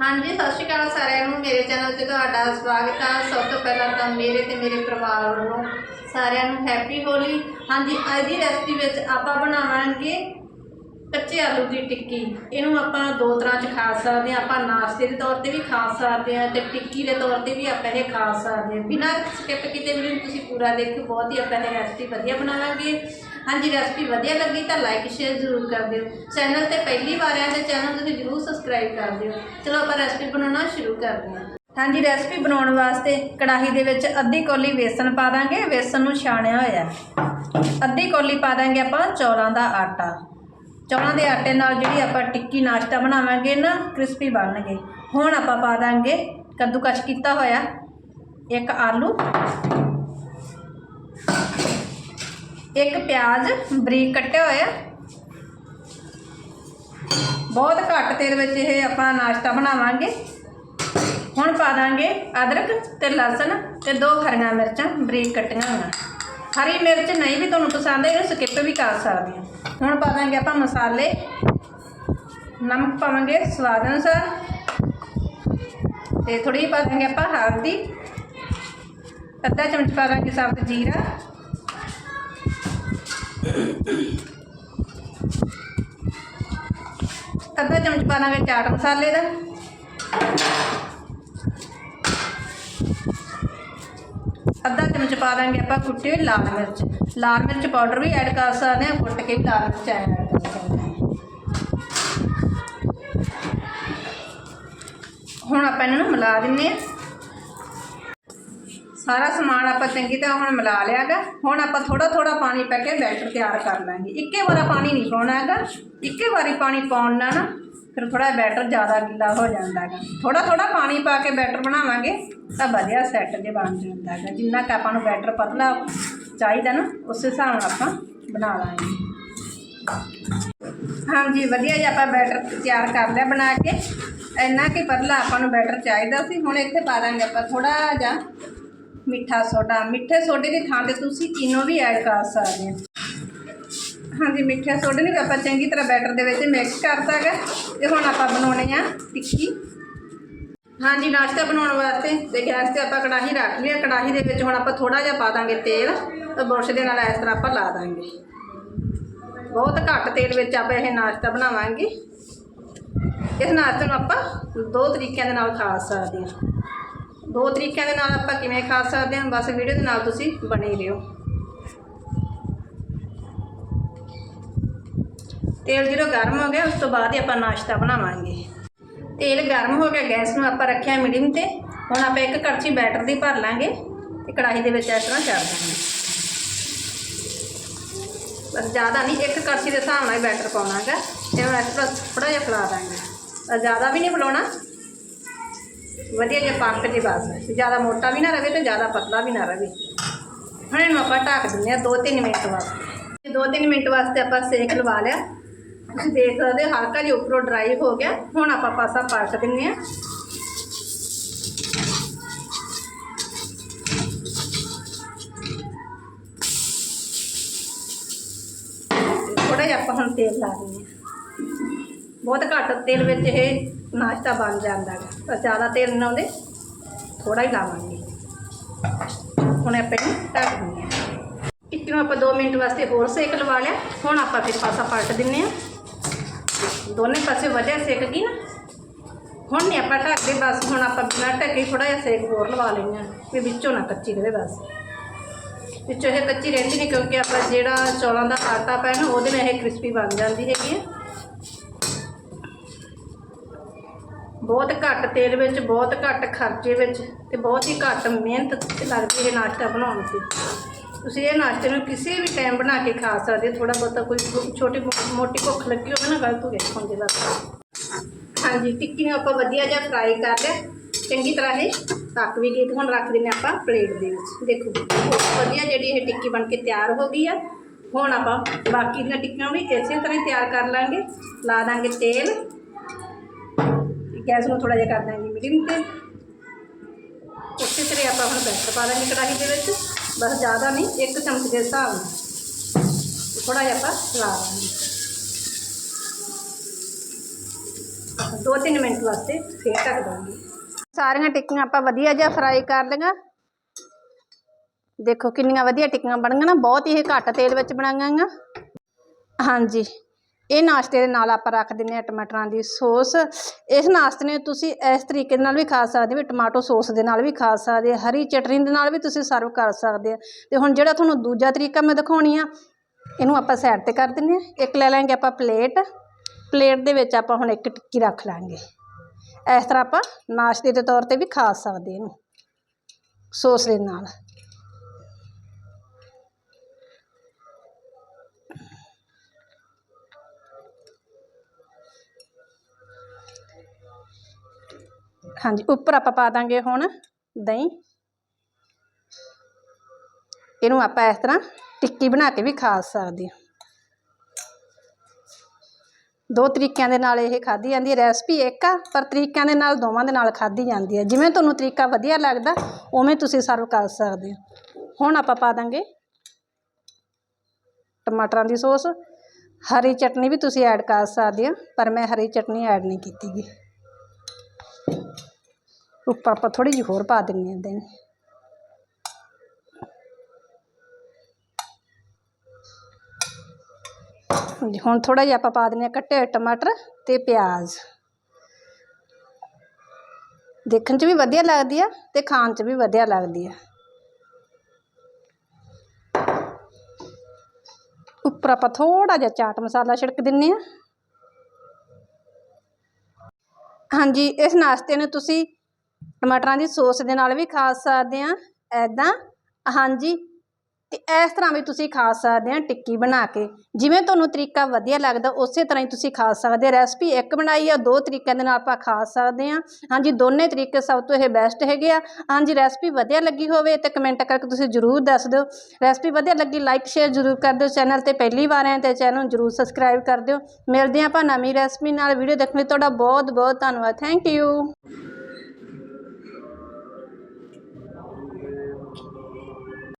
ਹਾਂਜੀ, ਸਤਿ ਸ਼੍ਰੀ ਅਕਾਲ ਸਾਰਿਆਂ ਨੂੰ। ਮੇਰੇ ਚੈਨਲ ਤੇ ਤੁਹਾਡਾ ਸਵਾਗਤ ਹੈ ਸਭ ਤੋਂ ਪਹਿਲਾਂ ਤਾਂ ਮੇਰੇ ਤੇ ਮੇਰੇ ਪਰਿਵਾਰ ਵੱਲੋਂ ਸਾਰਿਆਂ ਨੂੰ ਹੈਪੀ ਹੋਲੀ ਹਾਂਜੀ, ਅੱਜ ਦੀ ਰੈਸਪੀ ਵਿੱਚ ਆਪਾਂ ਬਣਾਵਾਂਗੇ ਕੱਚੇ ਆਲੂ ਦੀ ਟਿੱਕੀ। ਇਹਨੂੰ ਆਪਾਂ ਦੋ ਤਰ੍ਹਾਂ 'ਚ ਖਾ ਸਕਦੇ ਹਾਂ ਆਪਾਂ ਨਾਸ਼ਤੇ ਦੇ ਤੌਰ ਤੇ ਵੀ ਖਾ ਸਕਦੇ ਹਾਂ ਤੇ ਟਿੱਕੀ ਦੇ ਤੌਰ ਤੇ ਵੀ ਆਪਾਂ ਇਹ ਖਾ ਸਕਦੇ ਹਾਂ ਬਿਨਾਂ ਸਕਿਪ ਕੀਤੇ ਵੀ ਤੁਸੀਂ ਪੂਰਾ ਦੇਖੋ ਬਹੁਤ ਹੀ ਆਪਾਂ ਇਹ ਰੈਸਪੀ ਵਧੀਆ ਬਣਾਵਾਂਗੇ। ਹਾਂਜੀ ਰੈਸਪੀ ਵਧੀਆ ਲੱਗੀ ਤਾਂ ਲਾਈਕ ਸ਼ੇਅਰ ਜ਼ਰੂਰ ਕਰ ਦਿਓ। ਚੈਨਲ ਤੇ ਪਹਿਲੀ ਵਾਰ ਆਏ ਤਾਂ ਚੈਨਲ ਤੁਸੀਂ ਜ਼ਰੂਰ ਸਬਸਕ੍ਰਾਈਬ ਕਰ ਦਿਓ। ਚਲੋ ਆਪਾਂ ਰੈਸਪੀ ਬਣਾਉਣਾ ਸ਼ੁਰੂ ਕਰਦੇ ਹਾਂ। ਹਾਂਜੀ ਰੈਸਪੀ ਬਣਾਉਣ ਵਾਸਤੇ ਕੜਾਹੀ ਦੇ ਵਿੱਚ ਅੱਧੀ ਕੌਲੀ ਵੇਸਣ ਪਾ ਦਾਂਗੇ। ਵੇਸਣ ਨੂੰ ਛਾਣਿਆ ਹੋਇਆ ਅੱਧੀ ਕੌਲੀ ਪਾ ਦਾਂਗੇ ਆਪਾਂ ਚੌਲਾਂ ਦਾ ਆਟਾ। ਚੌਲਾਂ ਦੇ ਆਟੇ ਨਾਲ ਜਿਹੜੀ ਆਪਾਂ ਟਿੱਕੀ ਨਾਸ਼ਤਾ ਬਣਾਵਾਂਗੇ ਨਾ ਕ੍ਰਿਸਪੀ ਬਣਨਗੇ। ਹੁਣ ਆਪਾਂ ਪਾ ਦਾਂਗੇ ਕੱਦੂਕਸ਼ ਕੀਤਾ ਹੋਇਆ। ਇੱਕ ਆਲੂ। ਇੱਕ ਪਿਆਜ਼ ਬਰੀਕ ਕੱਟਿਆ ਹੋਇਆ। ਬਹੁਤ ਘੱਟ ਤੇਲ ਵਿੱਚ ਇਹ ਆਪਾਂ ਨਾਸ਼ਤਾ ਬਣਾਵਾਂਗੇ। ਹੁਣ ਪਾ ਦਾਂਗੇ ਅਦਰਕ ਤੇ ਲਸਣ ਤੇ ਦੋ ਹਰੀਆਂ ਮਿਰਚਾਂ ਬਰੀਕ ਕੱਟੀਆਂ ਹੋਈਆਂ। ਹਰੀ ਮਿਰਚ ਨਹੀਂ ਵੀ ਤੁਹਾਨੂੰ ਪਸੰਦ ਹੈ ਇਹਨੂੰ ਸਕਿਪ ਵੀ ਕਰ ਸਕਦੇ ਹੋ। ਹੁਣ ਪਾ ਦਾਂਗੇ ਆਪਾਂ ਮਸਾਲੇ। ਨਮਕ ਪਾਵਾਂਗੇ ਸਵਾਦ ਅਨੁਸਾਰ। ਤੇ ਥੋੜੀ ਜਿਹੀ ਪਾ ਦਾਂਗੇ ਆਪਾਂ ਹਲਦੀ। ਅੱਧਾ ਚਮਚ ਪਾ ਦਾਂਗੇ ਸਾਬਤ ਜੀਰਾ। ਅੱਧਾ ਚਮਚ ਪਾ ਦਾਂਗੇ ਚਾਟ ਮਸਾਲੇ ਦਾ। ਅੱਧਾ ਚਮਚ ਪਾ ਦਾਂਗੇ ਆਪਾਂ ਕੁੱਟੀ ਹੋਈ ਲਾਲ ਮਿਰਚ। ਲਾਲ ਮਿਰਚ ਪਾਊਡਰ ਵੀ ਐਡ ਕਰ ਸਕਦੇ ਹਾਂ, ਕੁੱਟ ਕੇ ਲਾਲ ਮਿਰਚ ਐਡ ਕਰ ਸਕਦੇ ਹਾਂ। ਹੁਣ ਆਪਾਂ ਇਹਨਾਂ ਨੂੰ ਮਿਲਾ ਦਿੰਨੇ ਆ ਸਾਰਾ ਸਮਾਨ ਆਪਾਂ ਚੰਗੀ ਤਰ੍ਹਾਂ ਹੁਣ ਮਿਲਾ ਲਿਆਗਾ। ਹੁਣ ਆਪਾਂ ਥੋੜਾ ਥੋੜਾ ਪਾਣੀ ਪਾ ਕੇ ਬੈਟਰ ਤਿਆਰ ਕਰ ਲਾਂਗੇ। ਇੱਕੇ ਵਾਰਾ ਪਾਣੀ ਨਹੀਂ ਪਾਉਣਾ ਹੈਗਾ। ਇੱਕੇ ਵਾਰੀ ਪਾਣੀ ਪਾਉਣ ਨਾਲ ਨਾ ਫਿਰ ਥੋੜਾ ਬੈਟਰ ਜ਼ਿਆਦਾ ਗਿੱਲਾ ਹੋ ਜਾਂਦਾ ਹੈਗਾ। ਥੋੜਾ ਥੋੜਾ ਪਾਣੀ ਪਾ ਕੇ ਬੈਟਰ ਬਣਾਵਾਂਗੇ ਤਾਂ ਵਧੀਆ ਸੈੱਟ ਜੇ ਬਣ ਜਾਂਦਾ ਹੈਗਾ। ਜਿੰਨਾ ਕੁ ਆਪਾਂ ਨੂੰ ਬੈਟਰ ਪਤਲਾ ਚਾਹੀਦਾ ਨਾ, ਉਸ ਹਿਸਾਬ ਨਾਲ ਆਪਾਂ ਬਣਾ ਲਾਂਗੇ। ਹਾਂਜੀ, ਵਧੀਆ ਜਿਹਾ ਆਪਾਂ ਬੈਟਰ ਤਿਆਰ ਕਰ ਲਿਆ ਬਣਾ ਕੇ। ਇੰਨਾ ਕਿ ਪਤਲਾ ਆਪਾਂ ਨੂੰ ਬੈਟਰ ਚਾਹੀਦਾ ਸੀ। ਹੁਣ ਇੱਥੇ ਪਾ ਦਾਂਗੇ ਆਪਾਂ ਥੋੜਾ ਜਿਹਾ। ਮਿੱਠਾ ਸੋਡਾ, ਮਿੱਠੇ ਸੋਡੇ ਦੀ ਥਾਂ ਤੇ ਤੁਸੀਂ ਇਨੋ ਵੀ ਐਡ ਕਰ ਸਕਦੇ ਹੋ। ਹਾਂਜੀ, ਮਿੱਠੇ ਸੋਡੇ ਨੂੰ ਵੀ ਆਪਾਂ ਚੰਗੀ ਤਰ੍ਹਾਂ ਬੈਟਰ ਦੇ ਵਿੱਚ ਮਿਕਸ ਕਰ ਸਕਦਾ ਤੇ ਹੁਣ ਆਪਾਂ ਬਣਾਉਣੇ ਆ ਟਿੱਕੀ। ਹਾਂਜੀ, ਨਾਸ਼ਤਾ ਬਣਾਉਣ ਵਾਸਤੇ ਤੇ ਗੈਸ ਤੇ ਆਪਾਂ ਕੜਾਹੀ ਰੱਖ ਲਿਆ ਕੜਾਹੀ ਦੇ ਵਿੱਚ ਹੁਣ ਆਪਾਂ ਥੋੜਾ ਜਿਹਾ ਪਾ ਦਾਂਗੇ ਤੇਲ। ਤੇ ਬੁਰਸ਼ ਦੇ ਨਾਲ ਇਸ ਤਰ੍ਹਾਂ ਆਪਾਂ ਲਾ ਦਾਂਗੇ। ਬਹੁਤ ਘੱਟ ਤੇਲ ਵਿੱਚ ਆਪਾਂ ਇਹ ਨਾਸ਼ਤਾ ਬਣਾਵਾਂਗੇ। ਇਸ ਨਾਸ਼ਤੇ ਨੂੰ ਆਪਾਂ ਦੋ ਤਰੀਕਿਆਂ ਦੇ ਨਾਲ ਖਾ ਸਕਦੇ ਹਾਂ। ਦੋ ਤਰੀਕਿਆਂ ਦੇ ਨਾਲ ਆਪਾਂ ਕਿਵੇਂ ਖਾ ਸਕਦੇ ਹਾਂ, ਬਸ ਵੀਡੀਓ ਦੇ ਨਾਲ ਤੁਸੀਂ ਬਣੇ ਰਹੋ। ਤੇਲ ਜਦੋਂ ਗਰਮ ਹੋ ਗਿਆ, ਉਸ ਤੋਂ ਬਾਅਦ ਹੀ ਆਪਾਂ ਨਾਸ਼ਤਾ ਬਣਾਵਾਂਗੇ। ਤੇਲ ਗਰਮ ਹੋ ਗਿਆ, ਗੈਸ ਨੂੰ ਆਪਾਂ ਰੱਖਿਆ ਮੀਡੀਅਮ ਤੇ। ਹੁਣ ਆਪਾਂ ਇੱਕ ਕੜਛੀ ਬੈਟਰ ਦੀ ਭਰ ਲਾਂਗੇ ਤੇ ਕੜਾਹੀ ਦੇ ਵਿੱਚ ਇਸ ਤਰ੍ਹਾਂ ਛੱਡ ਦਾਂਗੇ ਬਸ ਜ਼ਿਆਦਾ ਨਹੀਂ, ਇੱਕ ਕੜਛੀ ਦੇ ਹਿਸਾਬ ਨਾਲ ਹੀ ਬੈਟਰ ਪਾਉਣਾ ਹੈਗਾ। ਤੇ ਹੁਣ ਇਸ ਤਰ੍ਹਾਂ ਥੋੜਾ ਜਿਹਾ ਫਲਾ ਦਾਂਗੇ। ਜ਼ਿਆਦਾ ਵੀ ਨਹੀਂ ਫੈਲਾਉਣਾ ਵਧੀਆ ਜਿਹਾ ਪੱਕ ਜੇ ਬਸ। ਜ਼ਿਆਦਾ ਮੋਟਾ ਵੀ ਨਾ ਰਵੇ ਤੇ ਜ਼ਿਆਦਾ ਪਤਲਾ ਵੀ ਨਾ ਰਵੇ। ਹੁਣ ਇਹਨੂੰ ਆਪਾਂ ਢੱਕ ਦਿੰਦੇ ਆ 2-3 ਮਿੰਟ ਵਾਸਤੇ। 2-3 ਮਿੰਟ ਵਾਸਤੇ ਆਪਾਂ ਸੇਕ ਲਵਾ ਲਿਆ। ਤੁਸੀਂ ਦੇਖ ਸਕਦੇ ਹੋ ਹਲਕਾ ਜਿਹਾ ਉੱਪਰੋਂ ਡਰਾਈ ਹੋ ਗਿਆ। ਹੁਣ ਆਪਾਂ ਪਾਸਾ ਪਲਟ ਦਿੰਦੇ ਆ ਥੋੜਾ ਜਿਹਾ ਆਪਾਂ ਹੁਣ ਤੇਲ ਲਾ ਦਿੰਦੇ ਆ ਬਹੁਤ ਘੱਟ ਤੇਲ ਵਿੱਚ ਇਹ ਨਾਸ਼ਤਾ ਬਣ ਜਾਂਦਾ ਹੈ ਤਾਂ ਜ਼ਿਆਦਾ ਤੇਲ ਨਾ ਉਹਦੇ ਥੋੜਾ ਹੀ ਲਾਵਾਂਗੇ। ਹੁਣ ਆਪਾਂ ਇਹਨੂੰ ਢੱਕ ਦਿੰਦੇ ਹਾਂ। ਟਿੱਕੀ ਨੂੰ ਆਪਾਂ 2 ਮਿੰਟ ਵਾਸਤੇ ਹੋਰ ਸੇਕ ਲਵਾ ਲਿਆ। ਹੁਣ ਆਪਾਂ ਫਿਰ ਪਾਸਾ ਪਲਟ ਦਿੰਨੇ ਆ ਦੋਨੇ ਪਾਸੇ ਵਧੀਆ ਸੇਕ ਗਈ ਨਾ। ਹੁਣ ਨਹੀਂ ਆਪਾਂ ਢੱਕਦੇ, ਬਸ ਹੁਣ ਆਪਾਂ ਬਿਨਾਂ ਢੱਕੇ ਥੋੜਾ ਜਿਹਾ ਸੇਕ ਹੋਰ ਲਵਾ ਲੈਂਦੇ ਆ ਵੀ ਵਿੱਚੋਂ ਨਾ ਕੱਚੀ ਰਹੇ ਬਸ। ਵਿੱਚੋਂ ਇਹ ਕੱਚੀ ਰਹਿੰਦੀ ਨਹੀਂ, ਕਿਉਂਕਿ ਆਪਾਂ ਜਿਹੜਾ ਚੌਲਾਂ ਦਾ ਆਟਾ ਪਾਇਆ ਨਾ, ਉਹਦੇ ਨਾਲ ਇਹ ਕ੍ਰਿਸਪੀ ਬਣ ਜਾਂਦੀ ਹੈਗੀ ਹੈ। ਬਹੁਤ ਘੱਟ ਤੇਲ ਵਿੱਚ, ਬਹੁਤ ਘੱਟ ਖਰਚੇ ਵਿੱਚ ਤੇ ਬਹੁਤ ਹੀ ਘੱਟ ਮਿਹਨਤ ਤੇ ਲੱਗਦੀ ਇਹ ਨਾਸ਼ਤਾ ਬਣਾਉਣ ਤੇ। ਤੁਸੀਂ ਇਹ ਨਾਸ਼ਤੇ ਨੂੰ ਕਿਸੇ ਵੀ ਟਾਈਮ ਬਣਾ ਕੇ ਖਾ ਸਕਦੇ ਹੋ। ਥੋੜਾ ਬਹੁਤਾ ਕੋਈ ਛੋਟੀ ਮੋ- ਮੋਟੀ ਭੁੱਖ ਲੱਗੀ ਹੋਵੇ ਨਾ ਗਲਤ ਹੋ ਗਿਆ ਖਾਂਦੇ ਦਾ। ਹਾਂਜੀ, ਟਿੱਕੀ ਨੂੰ ਆਪਾਂ ਵਧੀਆ ਜਿਹਾ ਫਰਾਈ ਕਰ ਲਿਆ। ਚੰਗੀ ਤਰ੍ਹਾਂ ਇਹ ਪੱਕ ਵੀ ਗਈ ਤੇ ਹੁਣ ਰੱਖ ਦਿੰਦੇ ਆਪਾਂ ਪਲੇਟ ਦੇ ਵਿੱਚ। ਦੇਖੋ, ਬਹੁਤ ਵਧੀਆ ਜਿਹੜੀ ਇਹ ਟਿੱਕੀ ਬਣ ਕੇ ਤਿਆਰ ਹੋ ਗਈ ਆ। ਹੁਣ ਆਪਾਂ ਬਾਕੀ ਦੀਆਂ ਟਿੱਕੀਆਂ ਵੀ ਇਸੇ ਤਰ੍ਹਾਂ ਹੀ ਤਿਆਰ ਕਰ ਲਾਂਗੇ। ਲਾ ਦਾਂਗੇ ਤੇਲ। ਗੈਸ ਨੂੰ ਥੋੜਾ ਜਿਹਾ ਕਰ ਦਾਂਗੇ ਮੀਡੀਅਮ ਤੇ ਉਸੇ ਤਰ੍ਹਾਂ ਆਪਾਂ ਹੁਣ ਬੈਟਰ ਪਾ ਦਾਂਗੇ ਕੜਾਹੀ ਦੇ ਵਿੱਚ ਬਸ ਜ਼ਿਆਦਾ ਨਹੀਂ ਇੱਕ ਚਮਚ ਦੇ ਹਿਸਾਬ ਨਾਲ ਥੋੜਾ ਜਿਹਾ ਆਪਾਂ ਲਾ ਦਾਂਗੇ 2-3 ਮਿੰਟ ਵਾਸਤੇ ਫੇਰ ਢੱਕ ਦਾਂਗੀ ਸਾਰੀਆਂ ਟਿੱਕੀਆਂ ਆਪਾਂ ਵਧੀਆ ਜਿਹਾ ਫਰਾਈ ਕਰ ਲਈਆਂ ਦੇਖੋ ਕਿੰਨੀਆਂ ਵਧੀਆ ਟਿੱਕੀਆਂ ਬਣ ਗਈਆਂ ਨਾ ਬਹੁਤ ਹੀ ਇਹ ਘੱਟ ਤੇਲ ਵਿੱਚ ਬਣਾਈਆਂ ਗਈਆਂ ਹਾਂਜੀ ਇਹ ਨਾਸ਼ਤੇ ਦੇ ਨਾਲ ਆਪਾਂ ਰੱਖ ਦਿੰਦੇ ਹਾਂ ਟਮਾਟਰਾਂ ਦੀ ਸੌਸ। ਇਸ ਨਾਸ਼ਤੇ ਨੂੰ ਤੁਸੀਂ ਇਸ ਤਰੀਕੇ ਦੇ ਨਾਲ ਵੀ ਖਾ ਸਕਦੇ ਹੋ, ਵੀ ਟਮਾਟੋ ਸੌਸ ਦੇ ਨਾਲ ਵੀ ਖਾ ਸਕਦੇ ਹਰੀ ਚਟਨੀ ਦੇ ਨਾਲ ਵੀ ਤੁਸੀਂ ਸਰਵ ਕਰ ਸਕਦੇ ਹੋ। ਤੇ ਹੁਣ ਜਿਹੜਾ ਤੁਹਾਨੂੰ ਦੂਜਾ ਤਰੀਕਾ ਮੈਂ ਦਿਖਾਉਣੀ ਆ, ਇਹਨੂੰ ਆਪਾਂ ਸਾਈਡ ਤੇ ਕਰ ਦਿੰਦੇ ਹਾਂ। ਇੱਕ ਲੈ ਲਾਂਗੇ ਆਪਾਂ ਪਲੇਟ। ਪਲੇਟ ਦੇ ਵਿੱਚ ਆਪਾਂ ਹੁਣ ਇੱਕ ਟਿੱਕੀ ਰੱਖ ਲਾਂਗੇ। ਇਸ ਤਰ੍ਹਾਂ ਆਪਾਂ ਨਾਸ਼ਤੇ ਦੇ ਤੌਰ ਤੇ ਵੀ ਖਾ ਸਕਦੇ ਇਹਨੂੰ, ਸੌਸ ਦੇ ਨਾਲ। ਹਾਂਜੀ, ਉੱਪਰ ਆਪਾਂ ਪਾ ਦਾਂਗੇ ਹੁਣ ਦਹੀਂ। ਇਹਨੂੰ ਆਪਾਂ ਇਸ ਤਰ੍ਹਾਂ ਟਿੱਕੀ ਬਣਾ ਕੇ ਵੀ ਖਾ ਸਕਦੇ ਹਾਂ। ਦੋ ਤਰੀਕਿਆਂ ਦੇ ਨਾਲ ਇਹ ਖਾਧੀ ਜਾਂਦੀ ਹੈ ਰੈਸਪੀ ਇੱਕ ਆ, ਪਰ ਤਰੀਕਿਆਂ ਦੇ ਨਾਲ ਦੋਵਾਂ ਦੇ ਨਾਲ ਖਾਧੀ ਜਾਂਦੀ ਹੈ। ਜਿਵੇਂ ਤੁਹਾਨੂੰ ਤਰੀਕਾ ਵਧੀਆ ਲੱਗਦਾ, ਉਵੇਂ ਤੁਸੀਂ ਸਰਵ ਕਰ ਸਕਦੇ ਹੋ। ਹੁਣ ਆਪਾਂ ਪਾ ਦਾਂਗੇ ਟਮਾਟਰਾਂ ਦੀ ਸੌਸ। ਹਰੀ ਚਟਨੀ ਵੀ ਤੁਸੀਂ ਐਡ ਕਰ ਸਕਦੇ ਹੋ, ਪਰ ਮੈਂ ਹਰੀ ਚਟਨੀ ਐਡ ਨਹੀਂ ਕੀਤੀ ਗਈ ਉੱਪਰ ਆਪਾਂ ਥੋੜੀ ਜਿਹੀ ਹੋਰ ਪਾ ਦਿੰਦੇ ਹਾਂ ਦਹੀਂ ਹਾਂਜੀ ਹੁਣ ਥੋੜਾ ਜਿਹਾ ਆਪਾਂ ਪਾ ਦਿੰਦੇ ਹਾਂ ਕੱਟੇ ਹੋਏ ਟਮਾਟਰ ਤੇ ਪਿਆਜ਼ ਦੇਖਣ 'ਚ ਵੀ ਵਧੀਆ ਲੱਗਦੀ ਆ ਤੇ ਖਾਣ 'ਚ ਵੀ ਵਧੀਆ ਲੱਗਦੀ ਆ ਉੱਪਰ ਆਪਾਂ ਥੋੜਾ ਜਿਹਾ ਚਾਟ ਮਸਾਲਾ ਛਿੜਕ ਦਿੰਨੇ ਆ ਹਾਂਜੀ ਇਸ ਨਾਸ਼ਤੇ ਨੂੰ ਤੁਸੀਂ ਟਮਾਟਰਾਂ ਦੀ ਸੌਸ ਦੇ ਨਾਲ ਵੀ ਖਾ ਸਕਦੇ ਆ ਐਦਾਂ ਹਾਂਜੀ, ਤੇ ਇਸ ਤਰ੍ਹਾਂ ਵੀ ਤੁਸੀਂ ਖਾ ਸਕਦੇ ਆ ਟਿੱਕੀ ਬਣਾ ਕੇ। ਜਿਵੇਂ ਤੁਹਾਨੂੰ ਤਰੀਕਾ ਵਧੀਆ ਲੱਗਦਾ, ਉਸੇ ਤਰ੍ਹਾਂ ਹੀ ਤੁਸੀਂ ਖਾ ਸਕਦੇ ਆ ਰੈਸਪੀ ਇੱਕ ਬਣਾਈ ਆ, ਦੋ ਤਰੀਕਿਆਂ ਦੇ ਨਾਲ ਆਪਾਂ ਖਾ ਸਕਦੇ ਆ ਹਾਂਜੀ, ਦੋਨੇ ਤਰੀਕੇ ਸਭ ਤੋਂ ਇਹ ਬੈਸਟ ਹੈਗੇ ਆ। ਹਾਂਜੀ, ਰੈਸਪੀ ਵਧੀਆ ਲੱਗੀ ਹੋਵੇ ਤੇ ਕਮੈਂਟ ਕਰਕੇ ਤੁਸੀਂ ਜਰੂਰ ਦੱਸ ਦਿਓ। ਰੈਸਪੀ ਵਧੀਆ ਲੱਗੀ ਲਾਈਕ ਸ਼ੇਅਰ ਜਰੂਰ ਕਰ ਦਿਓ ਚੈਨਲ ਤੇ। ਪਹਿਲੀ ਵਾਰ ਆਏ ਤੇ ਚੈਨਲ ਨੂੰ ਜਰੂਰ ਸਬਸਕ੍ਰਾਈਬ ਕਰ ਦਿਓ। ਮਿਲਦੇ ਹਾਂ ਆਪਾਂ ਨਵੀਂ ਰੈਸਪੀ ਨਾਲ। ਵੀਡੀਓ ਦੇਖਣ ਲਈ ਤੁਹਾਡਾ ਬਹੁਤ ਬਹੁਤ ਧੰਨਵਾਦ। Thank you